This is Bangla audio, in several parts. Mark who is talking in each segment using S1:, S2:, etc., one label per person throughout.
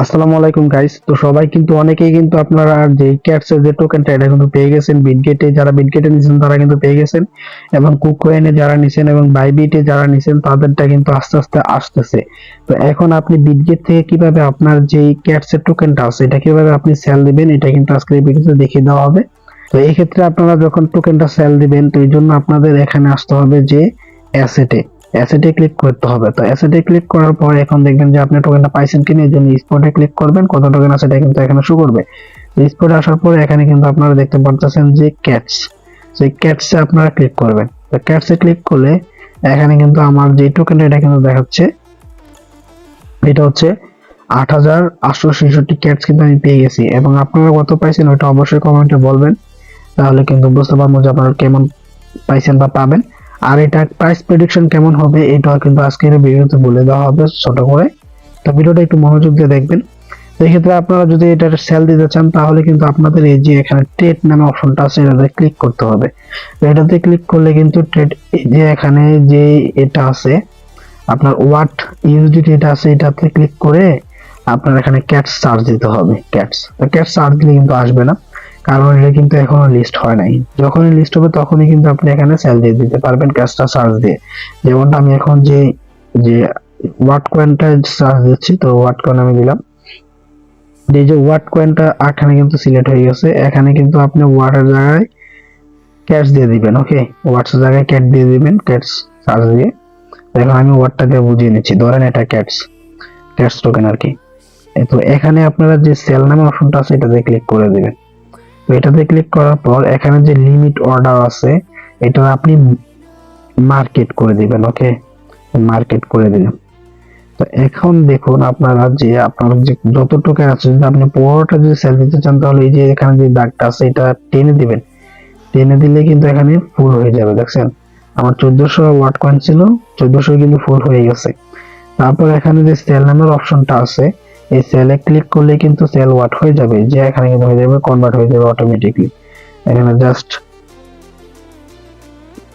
S1: আসসালামু আলাইকুম গাইস তো সবাই কিন্তু অনেকেই কিন্তু আপনারা যে ক্যাটস এর যে টোকেনটা এটা কিন্তু পেয়ে গেছেন। বিটগেটে যারা বিটগেটে নিছেন, তারা কিন্তু পেয়ে গেছেন। এবং কুককয়েনে যারা নিছেন এবং বাইবিটে যারা নিছেন, তাদেরটা কিন্তু আস্তে আস্তে আসতেছে। তো এখন আপনি বিটগেট থেকে কীভাবে আপনার যে ক্যাটস এর টোকেনটা আছে, এটা কীভাবে আপনি সেল দিবেন, এটা কিন্তু আজকে ভিডিওতে দেখিয়ে দেওয়া হবে। তো এই ক্ষেত্রে আপনারা যখন টোকেনটা সেল দিবেন, তো এই জন্য আপনাদের এখানে আসতে হবে যে অ্যাসেটে অ্যাসেটে ক্লিক করতে হবে। তো অ্যাসেটে ক্লিক করার পর এখন দেখবেন যে আপনি টোকেনটা পাইছেন কিনা এই জন্য স্পটে ক্লিক করবেন। কত টোকেন আছে এটা কিন্তু এখানে শো করবে। স্পটে আসার পর এখানে কিন্তু আপনারা দেখতে পাচ্ছেন যে ক্যাটস সেই ক্যাটসে আপনারা ক্লিক করবেন। তো ক্যাটসে ক্লিক করলে এখানে কিন্তু আমার যে টোকেনটা এটা কিন্তু দেখাচ্ছে। এটা হচ্ছে আট হাজার আটশো ছেষট্টি ক্যাটস কিন্তু আমি পেয়ে গেছি। এবং আপনারা কত পাইছেন, ওটা অবশ্যই কমেন্টে বলবেন। তাহলে কিন্তু বুঝতে পারব যে আপনারা কেমন পাইছেন বা পাবেন। আর এটা প্রাইস প্রেডিকশন কেমন হবে, এটা কিন্তু আজকের ভিডিওতে বলে দেওয়া হবে ছোট করে। তো ভিডিওটা একটু মনোযোগ দিয়ে দেখবেন। তো এই ক্ষেত্রে আপনারা যদি এটা সেল দিতে চান, তাহলে কিন্তু আপনাদের এই যে এখানে ট্রেড নামে অপশনটা আছে, এটাতে ক্লিক করতে হবে। এটাতে ক্লিক করলে কিন্তু ট্রেড যে এখানে যে এটা আছে, আপনার ওয়াট ইউজিটি এটা আছে, এটাতে ক্লিক করে আপনার এখানে ক্যাটস চার্জ দিতে হবে। ক্যাটস ক্যাটস চার্জ দিলে কিন্তু আসবে না। কারণ এটা কিন্তু এখনও লিস্ট হয় নাই। যখনই লিস্ট হবে তখনই কিন্তু আপনি এখানে সেল দিয়ে দিতে পারবেন ক্যাশটা চার্জ দিয়ে। যেমনটা আমি এখন যে যে ওয়াট কয়েনটা চার্জ দিচ্ছি, তো ওয়াট কয়েন আমি দিলাম। এই যে ওয়াট কয়েনটা এখানে কিন্তু সিলেক্ট হয়ে গেছে। এখানে কিন্তু আপনি ওয়াটের জায়গায় ক্যাশ দিয়ে দিবেন ওকে ওয়াটস জায়গায় ক্যাট দিয়ে দিবেন ক্যাটস চার্জ দিয়ে। এখন আমি ওয়াটটা দিয়ে বুঝিয়ে নিচ্ছি। ধরেন এটা ক্যাটস ক্যাটস টোকেন আর কি। তো এখানে আপনারা যে সেল নামে অপশনটা আছে, এটাতে ক্লিক করে দিবেন। এটাতে ক্লিক করার পর এখানে যে লিমিট অর্ডার আছে, এটা আপনি মার্কেট করে দিবেন ওকে মার্কেট করে দিলাম তো এখন দেখুন আপনারা যে, আপনার যে যত টোকেন আছে, যদি আপনি পুরোটা যদি সেল দিতে চান, তাহলে এই যে এখানে যে দাগটা আছে, এটা টেনে দিবেন। টেনে দিলে কিন্তু এখানে ফুল হয়ে যাবে, দেখছেন? আমার চোদ্দশো ওয়াট কয়েন ছিল চোদ্দশো কিন্তু ফুল হয়ে গেছে। তারপর এখানে যে সেল নামের অপশনটা আছে এই সেলে ক্লিক করলে কিন্তু সেল ওয়াট হয়ে যাবে, যে এখানে কিন্তু হয়ে যাবে কনভার্ট হয়ে যাবে অটোমেটিকলি এখানে জাস্ট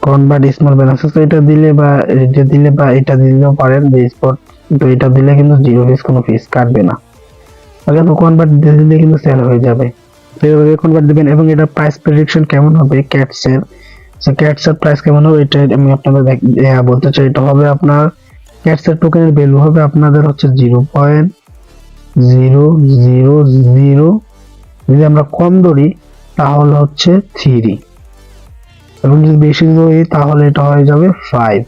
S1: কনভার্ট স্মল ব্যালেন্স এটা দিলে বা এটা দিলে বা এটা দিলেও পারেন, যে স্পট তো এটা দিলে কিন্তু জিরো ফিস কোনো ফিস কাটবে না। আগে তো কনভার্ট দিলে কিন্তু সেল হয়ে যাবে। তো এইভাবে কনভার্ট দিবেন, এবং এটা প্রাইস প্রেডিকশন কেমন হবে? ক্যাটসের সো ক্যাটসের প্রাইস কেমন হবে? এটা আমি আপনাদের দেখ- বলতে চাই, এটা হবে আপনার ক্যাটসের টোকেনের ভ্যালু হবে আপনাদের হচ্ছে zero point zero zero zero. যদি আমরা কম ধরি, তাহলে হচ্ছে থ্রি। এবং যদি বেশি ধরি, তাহলে এটা হয়ে যাবে ফাইভ।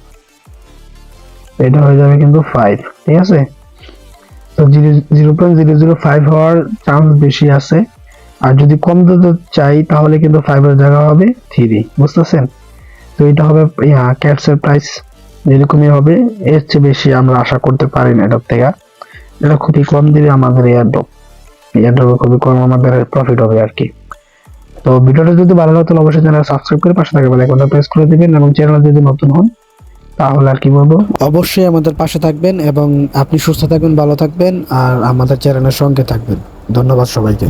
S1: এটা হয়ে যাবে কিন্তু ফাইভ, ঠিক আছে? তো zero zero point zero zero five হওয়ার চান্স বেশি আছে। আর যদি কম দিতে চাই, তাহলে কিন্তু ফাইভের জায়গা হবে থ্রি, বুঝতেছেন? তো এটা হবে ক্যাটসের প্রাইস যেরকমই হবে। এর চেয়ে বেশি আমরা আশা করতে পারি না এটার থেকে। এটা খুবই কম দিবে আমাদের এয়ারড্রপ এয়ারড্রপে খুবই কম আমাদের প্রফিট হবে আর কি। তো ভিডিওটা যদি ভালো লাগে তাহলে অবশ্যই চ্যানেল সাবস্ক্রাইব করে পাশে থাকা লাইক আইকনটা প্রেস করে দিবেন এবং চ্যানেল যদি নতুন হন, তাহলে আর কি বলব?
S2: অবশ্যই আমাদের পাশে থাকবেন এবং আপনি সুস্থ থাকবেন, ভালো থাকবেন, আর আমাদের চ্যানেলের সঙ্গে থাকবেন। ধন্যবাদ সবাইকে।